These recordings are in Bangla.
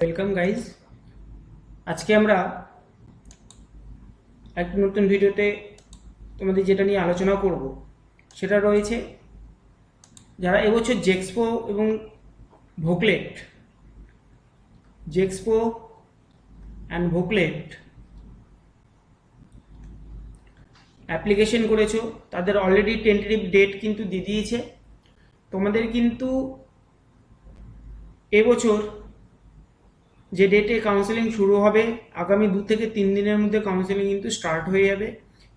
ওয়েলকাম গাইজ আজকে আমরা এক নতুন ভিডিওতে তোমাদের যেটা নিয়ে আলোচনা করব, সেটা রয়েছে যারা এবছর জেক্সপো এবং ভোকলেট জেক্সপো অ্যান্ড ভোকলেট অ্যাপ্লিকেশন করেছ, তাদের অলরেডি টেন্টেটিভ ডেট কিন্তু দিয়ে দিয়েছে। তোমাদের কিন্তু এবছর যে ডেটে কাউন্সেলিং শুরু হবে, আগামী দু থেকে তিন দিনের মধ্যে কাউন্সেলিং কিন্তু স্টার্ট হয়ে যাবে।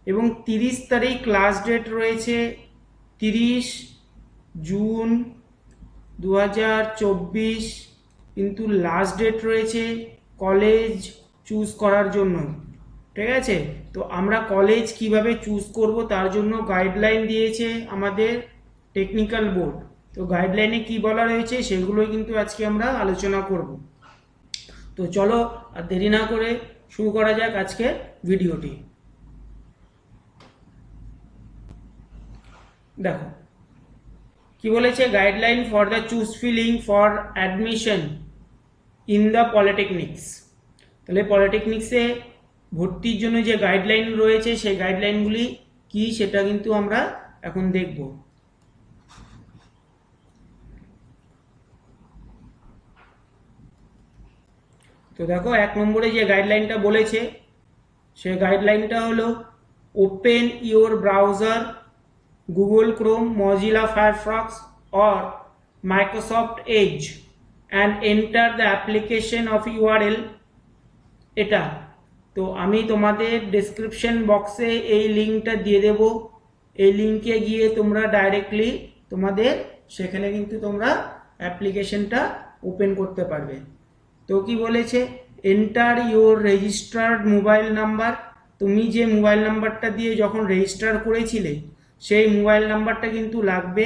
এবং তিরিশ তারিখ লাস্ট ডেট রয়েছে তিরিশ জুন দু হাজার চব্বিশ, কিন্তু লাস্ট ডেট রয়েছে কলেজ চুজ করার জন্য। ঠিক আছে? তো আমরা কলেজ কীভাবে চুজ করব তার জন্য গাইডলাইন দিয়েছে আমাদের টেকনিক্যাল বোর্ড তো গাইডলাইনে কি বলা রয়েছে সেগুলোই কিন্তু আজকে আমরা আলোচনা করব। তো চলো আর দেরি না করে শুরু করা যাক আজকে ভিডিওটি। দেখো, কি বলেছে? Guideline for the choose filling for admission in the polytechnics তাহলে পলিটেকনিক্সে ভর্তির জন্য যে গাইডলাইন রয়েছে, সেই গাইডলাইনগুলি কি সেটা কিন্তু আমরা এখন দেখব। তো দেখো, এক নম্বরে যে গাইডলাইনটা বলেছে, সে গাইডলাইনটা হলো open your browser Google Chrome Mozilla Firefox or Microsoft Edge and enter the application of URL এটা। তো আমি তোমাদের ডেসক্রিপশন বক্সে এই লিঙ্কটা দিয়ে দেব। এই লিঙ্কে গিয়ে তোমরা ডাইরেক্টলি তোমাদের, সেখানে কিন্তু তোমরা অ্যাপ্লিকেশনটা ওপেন করতে পারবে। তো কি বলেছে? Enter your registered mobile number তুমি যে মোবাইল নাম্বারটা দিয়ে যখন রেজিস্টার করেছিলে, সেই মোবাইল নাম্বারটা কিন্তু লাগবে,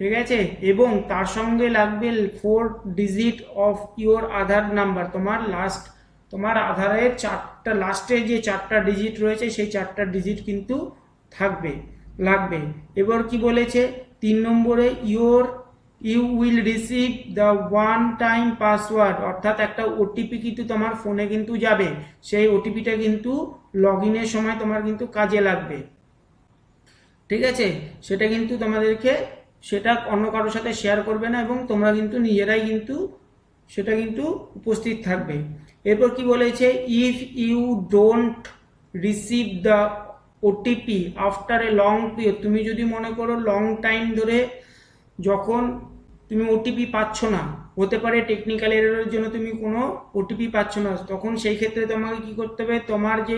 ঠিক আছে? এবং তার সঙ্গে লাগবে four digit of your Aadhaar number তোমার লাস্ট তোমার আধারের চারটা লাস্টে যে চারটা ডিজিট রয়েছে, সেই চারটা ডিজিট কিন্তু থাকবে, লাগবে। এবার কি বলেছে? তিন নম্বরে your you will receive the one time password অর্থাৎ একটা ওটিপি কিন্তু তোমার ফোনে কিন্তু যাবে। সেই ওটিপিটা কিন্তু লগ ইনের সময় তোমার কিন্তু কাজে লাগবে। ঠিক আছে? সেটা কিন্তু তোমাদেরকে সেটা অন্য কারোর সাথে শেয়ার করবে না এবং তোমরা কিন্তু নিজেরাই কিন্তু সেটা কিন্তু উপস্থিত থাকবে। এরপর কি বলেছে? If you don't receive the OTP after a long period তুমি যদি মনে করো লং টাইম ধরে যখন তুমি ওটিপি পাচ্ছ না, হতে পারে টেকনিক্যাল এররের জন্য তুমি কোনো ওটিপি পাচ্ছ না, তখন সেই ক্ষেত্রে তোমাকে কি করতে হবে? তোমার যে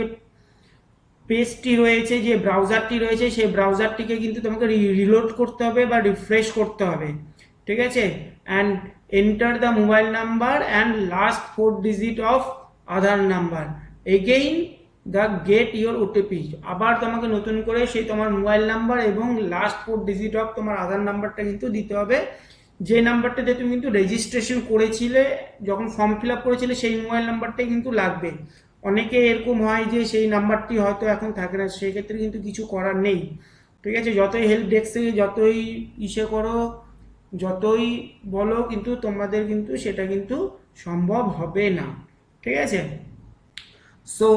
পেজটি রয়েছে, যে ব্রাউজারটি রয়েছে, সেই ব্রাউজারটিকে কিন্তু তোমাকে রিলোড করতে হবে বা রিফ্রেশ করতে হবে। ঠিক আছে? And enter the mobile number and last four digit of Aadhaar number again the get your OTP আবার তোমাকে নতুন করে সেই তোমার মোবাইল নাম্বার এবং লাস্ট ফোর ডিজিট অফ তোমার আধার নাম্বারটা কিন্তু দিতে হবে। যে নাম্বারটাতে তুমি কিন্তু রেজিস্ট্রেশন করেছিলে, যখন ফর্ম ফিল আপ করেছিলে, সেই মোবাইল নাম্বারটাই কিন্তু লাগবে। অনেকে এরকম হয় যে সেই নাম্বারটি হয়তো এখন থাকে না, সেক্ষেত্রে কিন্তু কিছু করার নেই। ঠিক আছে, যতই হেল্প ডেস্ক যতই ইসে করো, যতই বলো, কিন্তু তোমাদের কিন্তু সেটা কিন্তু সম্ভব হবে না। ঠিক আছে? সো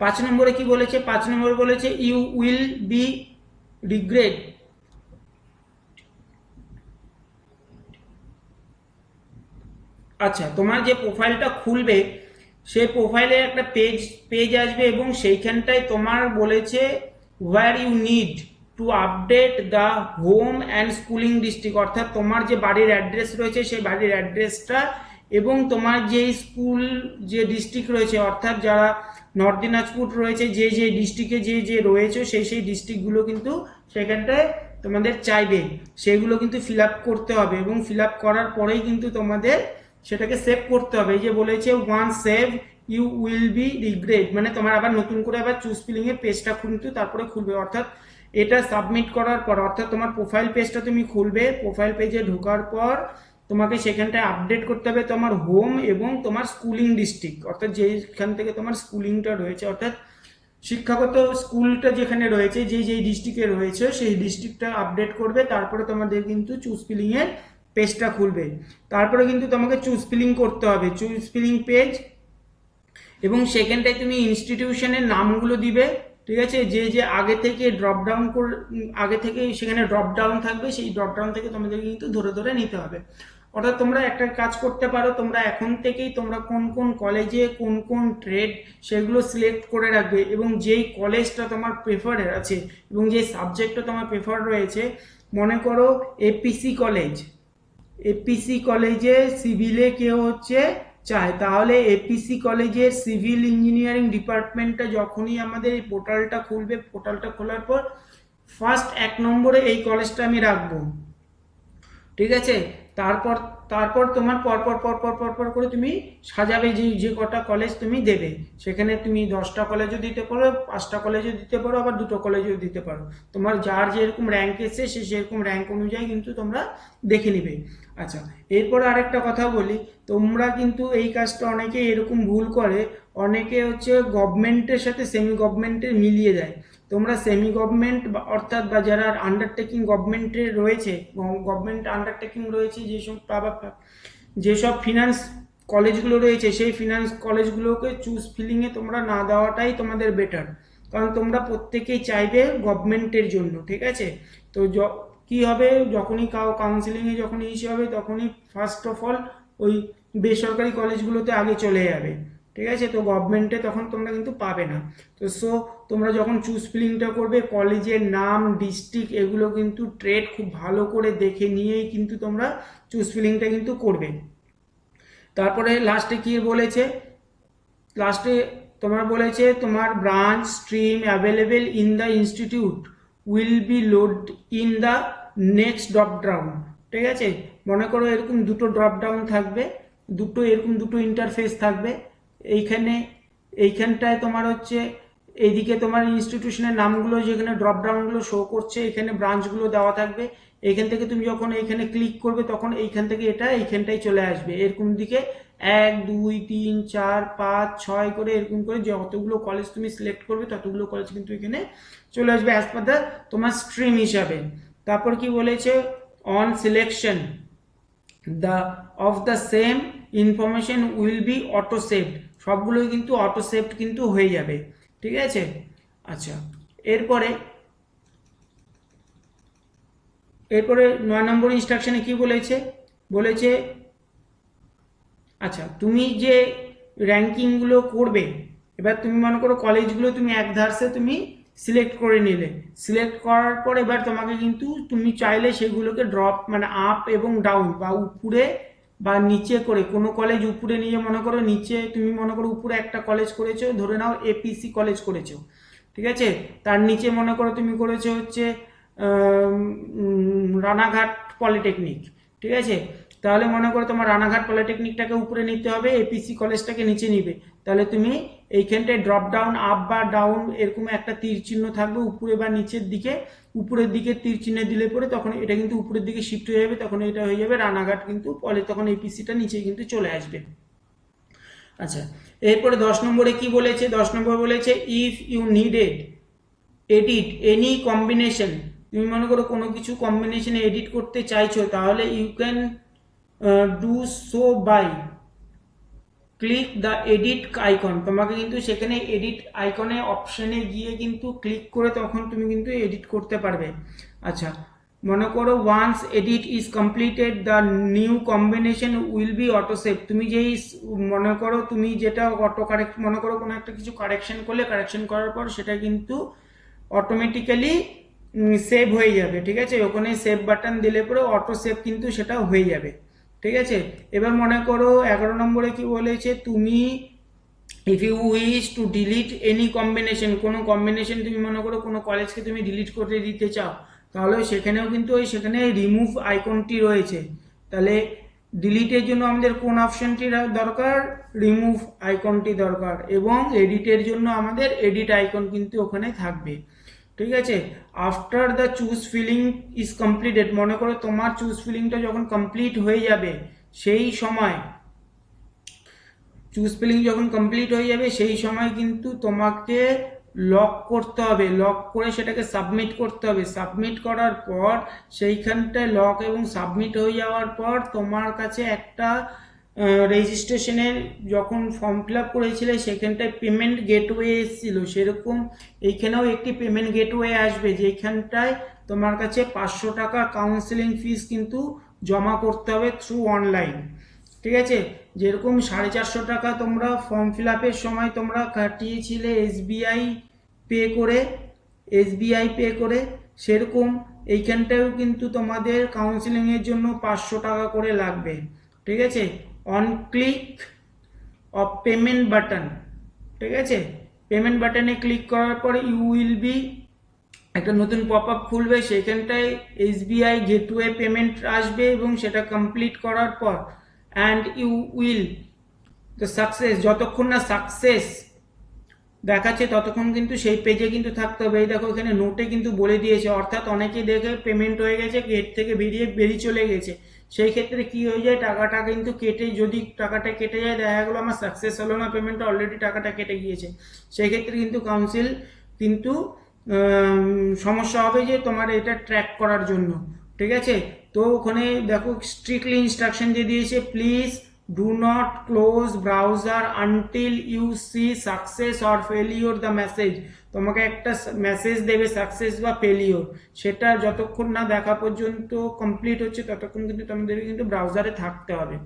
পাঁচ নম্বরে কি বলেছে? পাঁচ নম্বরে বলেছে ইউ উইল বি রিগ্রেট আচ্ছা তোমার যে প্রোফাইলটা খুলবে, সেই প্রোফাইলে একটা পেজ পেজ আসবে এবং সেইখানটায় তোমার বলেছে where you need to update the home and schooling district অর্থাৎ তোমার যে বাড়ির অ্যাড্রেস রয়েছে, সেই বাড়ির অ্যাড্রেসটা এবং তোমার যে স্কুল, যে ডিস্ট্রিক্ট রয়েছে, অর্থাৎ যারা নর্থ দিনাজপুর রয়েছে, যে যে ডিস্ট্রিক্টে যে যে রয়েছে, সেই সেই ডিস্ট্রিক্টগুলো কিন্তু সেখানটায় তোমাদের চাইবে। সেগুলো কিন্তু ফিল করতে হবে এবং ফিল করার পরেই কিন্তু তোমাদের সেটাকে সেভ করতে হবে। এই যে বলেছে one save you will be regret মানে তোমার আবার নতুন করে আবার চুজ ফিলিং এর পেজটা কিন্তু তারপরে খুলবে। অর্থাৎ এটা সাবমিট করার পর, অর্থাৎ তোমার প্রোফাইল পেজটা তুমি খুলবে। প্রোফাইল পেজে ঢোকার পর তোমাকে সেখানটায় আপডেট করতে হবে তোমার হোম এবং তোমার স্কুলিং ডিস্ট্রিক্ট অর্থাৎ যেখান থেকে তোমার স্কুলিংটা রয়েছে, অর্থাৎ শিক্ষাগত স্কুলটা যেখানে রয়েছে, যে যেই ডিস্ট্রিক্টে রয়েছে, সেই ডিস্ট্রিক্টটা আপডেট করবে, তারপরে তোমাদের কিন্তু চুজ ফিলিংয়ের পেজটা খুলবে। তারপরে কিন্তু তোমাকে চুজ ফিলিং করতে হবে চুজ ফিলিং পেজ এবং সেখানটায় তুমি ইনস্টিটিউশনের নামগুলো দিবে। ঠিক আছে? যে যে আগে থেকে ড্রপ ডাউন করে, আগে থেকে সেখানে ড্রপ ডাউন থাকবে, সেই ড্রপ ডাউন থেকে তোমাদের কিন্তু ধরে ধরে নিতে হবে। অর্থাৎ তোমরা একটা কাজ করতে পারো, তোমরা এখন থেকেই তোমরা কোন কোন কলেজে কোন কোন ট্রেড সেগুলো সিলেক্ট করে রাখবে এবং যেই কলেজটা তোমার প্রেফারের আছে এবং যে সাবজেক্টটা তোমার প্রেফার রয়েছে, মনে করো এপিসি কলেজ এপিসি কলেজে সিভিলে কেউ হচ্ছে চায় তাহলে এপিসি কলেজের সিভিল ইঞ্জিনিয়ারিং ডিপার্টমেন্টটা যখনই আমাদের এই পোর্টালটা খুলবে, পোর্টালটা খোলার পর ফার্স্ট এক নম্বরে এই কলেজটা আমি রাখব। ঠিক আছে? তারপর তারপর তোমার পরপর পরপর পরপর করে তুমি সাজাবে যে যে কটা কলেজ তুমি দেবে। সেখানে তুমি দশটা কলেজও দিতে পারো, পাঁচটা কলেজও দিতে পারো, আবার দুটো কলেজও দিতে পারো। তোমার যার যেরকম র্যাঙ্ক এসছে, সে সেরকম র্যাঙ্ক অনুযায়ী কিন্তু তোমরা দেখে নিবে। আচ্ছা এরপর আরেকটা কথা বলি। তোমরা কিন্তু এই কাজটা অনেকে এরকম ভুল করে, অনেকে হচ্ছে গভর্নমেন্টের সাথে সেমি গভর্নমেন্টের মিলিয়ে দেয় তোমরা সেমি গভর্নমেন্ট অর্থাৎ বা যারা আন্ডারটেকিং গভর্নমেন্টের রয়েছে গভর্নমেন্ট আন্ডারটেকিং রয়েছে, যেসব যেসব ফিনান্স কলেজগুলো রয়েছে, সেই ফিনান্স কলেজগুলোকে চুজ ফিলিংয়ে তোমরা না দেওয়াটাই তোমাদের বেটার কারণ তোমরা প্রত্যেকেই চাইবে গভর্নমেন্টের জন্য, ঠিক আছে? তো কি হবে? যখনই কাউ কাউন্সিলিংয়ে যখন ইসে হবে, তখনই ফার্স্ট অফ অল ওই বেসরকারি কলেজগুলোতে আগে চলে যাবে। ঠিক আছে? তো গভর্নমেন্টে তখন তোমরা কিন্তু পাবে না। তো সো তোমরা যখন চুজ ফিলিংটা করবে কলেজের নাম ডিস্ট্রিক্ট এগুলো কিন্তু ট্রেড খুব ভালো করে দেখে নিয়েই কিন্তু তোমরা চুজ ফিলিংটা কিন্তু করবে। তারপরে লাস্টে কি বলেছে? লাস্টে তোমার বলেছে, তোমার branch stream available in the institute will be load in the next drop down ঠিক আছে? মনে করো এরকম দুটো ড্রপ ডাউন থাকবে, দুটো এরকম দুটো ইন্টারফেস থাকবে। এইখানে, এইখানটায় তোমার হচ্ছে, এইদিকে তোমার ইনস্টিটিউশনের নামগুলো, যেখানে ড্রপ ডাউনগুলো শো করছে, এখানে ব্রাঞ্চগুলো দেওয়া থাকবে। এইখান থেকে তুমি যখন এইখানে ক্লিক করবে, তখন এইখান থেকে এটা এইখানটায় চলে আসবে। এরকম দিকে এক, দুই, তিন, চার, পাঁচ, ছয় করে এরকম করে যতগুলো কলেজ তুমি সিলেক্ট করবে, ততগুলো কলেজ কিন্তু এখানে চলে আসবে অ্যাজ পার দ্য তোমার স্ট্রিম হিসাবে। তারপর কি বলেছে? On selection the of the same information will be auto saved সবগুলোই কিন্তু অটো সেভড কিন্তু হয়ে যাবে, ঠিক আছে? আচ্ছা এরপরে এরপরে নয় নম্বর ইনস্ট্রাকশনে কি বলেছে? বলেছে আচ্ছা তুমি যে র্যাঙ্কিংগুলো করবে, এবার তুমি মনে করো কলেজগুলো তুমি এক ধারসে তুমি সিলেক্ট করে নিলে। সিলেক্ট করার পর এবার তোমাকে কিন্তু তুমি চাইলে সেগুলোকে ড্রপ মানে আপ এবং ডাউন বা উপরে বা নিচে করে, কোনো কলেজ উপরে নিয়ে মনে করো নিচে তুমি মনে করো উপরে একটা কলেজ করেছ, ধরে নাও এপিসি কলেজ করেছ, ঠিক আছে? তার নিচে মনে করো তুমি করেছ হচ্ছে রানাঘাট পলিটেকনিক ঠিক আছে? তাহলে মনে করো তোমার রানাঘাট পলিটেকনিকটাকে উপরে নিতে হবে এপিসি কলেজটাকে নিচে নিবে, তাহলে তুমি এইখানটায় ড্রপ ডাউন আপ বা ডাউন এরকম একটা তীর চিহ্ন থাকবে, উপরে বা নিচের দিকে। উপরের দিকে তীর চিহ্ন দিলে পরে তখন এটা কিন্তু উপরের দিকে শিফট হয়ে যাবে, তখন এটা হয়ে যাবে রানাঘাট কিন্তু পরে তখন এপিসিটা নিচে কিন্তু চলে আসবে। আচ্ছা এরপরে দশ নম্বরে কি বলেছে? দশ নম্বর বলেছে if you needed edit any combination তুমি মনে করো কোনো কিছু কম্বিনেশনে এডিট করতে চাইছো, তাহলে you can do so by click the edit icon তোমাকে কিন্তু সেখানে এডিট আইকনে অপশনে গিয়ে কিন্তু ক্লিক করে তখন তুমি কিন্তু এডিট করতে পারবে। আচ্ছা মনে করো once edit is completed the new combination will be auto save তুমি যেই মনে করো তুমি যেটা অটো কারেক্ট মনে করো কোনো একটা কিছু কারেকশন করলে কারেকশন করার পর সেটা কিন্তু অটোমেটিক্যালি সেভ হয়ে যাবে, ঠিক আছে? ওখানে সেভ বাটন দিলে পরে অটো সেভ কিন্তু সেটা হয়ে যাবে। ঠিক আছে? এবার মনে করো এগারো নম্বরে কি বলেছে? তুমি if you wish to delete any combination কোনো কম্বিনেশন তুমি মনে করো কোনো কলেজকে তুমি ডিলিট করে দিতে চাও, তাহলে সেখানেও কিন্তু ওই সেখানে রিমুভ আইকনটি রয়েছে। তাহলে ডিলিটের জন্য আমাদের কোন অপশনটি দরকার? রিমুভ আইকনটি দরকার এবং এডিটের জন্য আমাদের এডিট আইকন কিন্তু ওখানে থাকবে। ঠিক আছে? After the choice filling is completed মনে করো তোমার চুজ ফিলিংটা যখন কমপ্লিট হয়ে যাবে, সেই সময় চুজ ফিলিং যখন কমপ্লিট হয়ে যাবে, সেই সময় কিন্তু তোমাকে লক করতে হবে। লক করে সেটাকে সাবমিট করতে হবে। সাবমিট করার পর সেইখানটায় লক এবং সাবমিট হয়ে যাওয়ার পর তোমার কাছে একটা রেজিস্ট্রেশনের যখন ফর্ম ফিল আপ করেছিলে, সেখানটায় পেমেন্ট গেটওয়ে এসেছিল। সেরকম এইখানেও একটি পেমেন্ট গেটওয়ে আসবে যেখানটায় তোমার কাছে পাঁচশো টাকা কাউন্সিলিং ফিস কিন্তু জমা করতে হবে থ্রু অনলাইন ঠিক আছে? যেরকম সাড়ে চারশো টাকা তোমরা ফর্ম ফিল আপের সময় তোমরা কাটিয়েছিলে এসবিআই পে করে এসবিআই পে করে, সেরকম এইখানটাও কিন্তু তোমাদের কাউন্সিলিংয়ের জন্য পাঁচশো টাকা করে লাগবে। ঠিক আছে? On click of payment button ঠিক আছে? পেমেন্ট বাটনে ক্লিক করার পর ইউ উইল বি একটা নতুন পপ আপ খুলবে, সেখানটায় এসবিআই গেটওয়ে পেমেন্ট আসবে এবং সেটা কমপ্লিট করার পর and you will to success যতক্ষণ না সাকসেস দেখাচ্ছে, ততক্ষণ কিন্তু সেই পেজে কিন্তু থাকতে হবে। এই দেখো, এখানে নোটে কিন্তু বলে দিয়েছে, অর্থাৎ অনেকে দেখে পেমেন্ট হয়ে গেছে গেট থেকে বেরিয়ে বেরিয়ে চলে গেছে। সেই ক্ষেত্রে কি হয়ে যায়, টাকাটা কিন্তু কেটে, যদি টাকাটা কেটে যায়, দেখা গেলো আমার সাকসেস হলো না পেমেন্টটা অলরেডি টাকাটা কেটে গিয়েছে। সেই ক্ষেত্রে কিন্তু কাউন্সিল কিন্তু সমস্যা হবে যে তোমার এটা ট্র্যাক করার জন্য। ঠিক আছে? তো ওখানে দেখো স্ট্রিক্টলি ইনস্ট্রাকশন দিয়ে দিয়েছে please do not close browser until you see success or failure the message তোমাকে একটা মেসেজ দেবে সাকসেস বা ফেলিওর সেটা যতক্ষণ না দেখা পর্যন্ত কমপ্লিট হচ্ছে, ততক্ষণ কিন্তু তোমাদের কিন্তু ব্রাউজারে থাকতে হবে।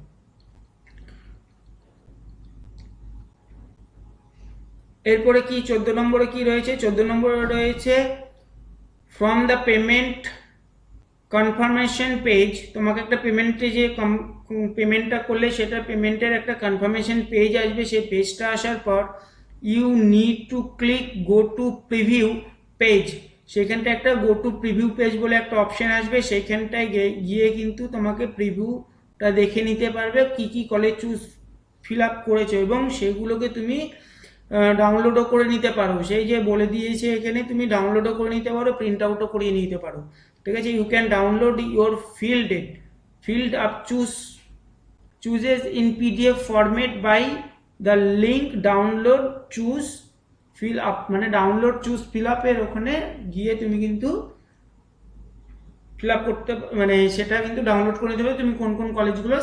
এরপরে কি, চোদ্দ নম্বরে কি রয়েছে? চোদ্দ নম্বরে রয়েছে from the payment confirmation page তোমাকে একটা পেমেন্টে যে পেমেন্টটা করলে সেটা পেমেন্টের একটা কনফার্মেশন পেজ আসবে। সেই পেজটা আসার পর you need to click go to preview page সেখানটা একটা গো টু প্রিভিউ পেজ বলে একটা অপশন আসবে। সেইখানটায় গে- গিয়ে কিন্তু তোমাকে প্রিভিউটা দেখে নিতে পারবে কি কি কলেজ চুজ ফিল আপ করেছ এবং সেগুলোকে তুমি ডাউনলোডও করে নিতে পারো। সেই যে বলে দিয়েছে এখানে তুমি ডাউনলোডও করে নিতে পারো প্রিন্ট আউটও করিয়ে নিতে পারো। ঠিক আছে? You can download your filled filled up choice choices in PDF format by the link download choice fill up মানে ডাউনলোড চুজ ফিল আপের ওখানে গিয়ে তুমি কিন্তু ফিল আপ করতে মানে সেটা কিন্তু ডাউনলোড করে দেবে তুমি কোন কোন কলেজগুলো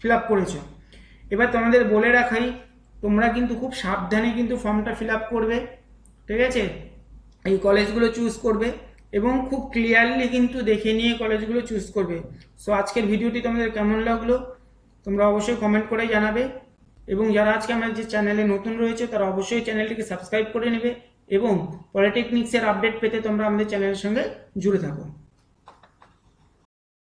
ফিল আপ করেছ। এবার তোমাদের বলে রাখাই, তোমরা কিন্তু খুব সাবধানে কিন্তু ফর্মটা ফিল আপ করবে, ঠিক আছে? এই কলেজগুলো চুজ করবে। এবং খুব ক্লিয়ারলি কিন্তু দেখে নিয়ে কলেজগুলো চুজ করবে। সো আজকের ভিডিওটি তোমাদের কেমন লাগল? তোমরা অবশ্যই কমেন্ট করে জানাবে। এবং যারা আজকে আমার যে চ্যানেলে নতুন রয়েছে, তারা অবশ্যই চ্যানেলটিকে সাবস্ক্রাইব করে নেবে এবং পলিটেকনিক্সের আপডেট পেতে তোমরা আমাদের চ্যানেলের সঙ্গে জুড়ে থাকো।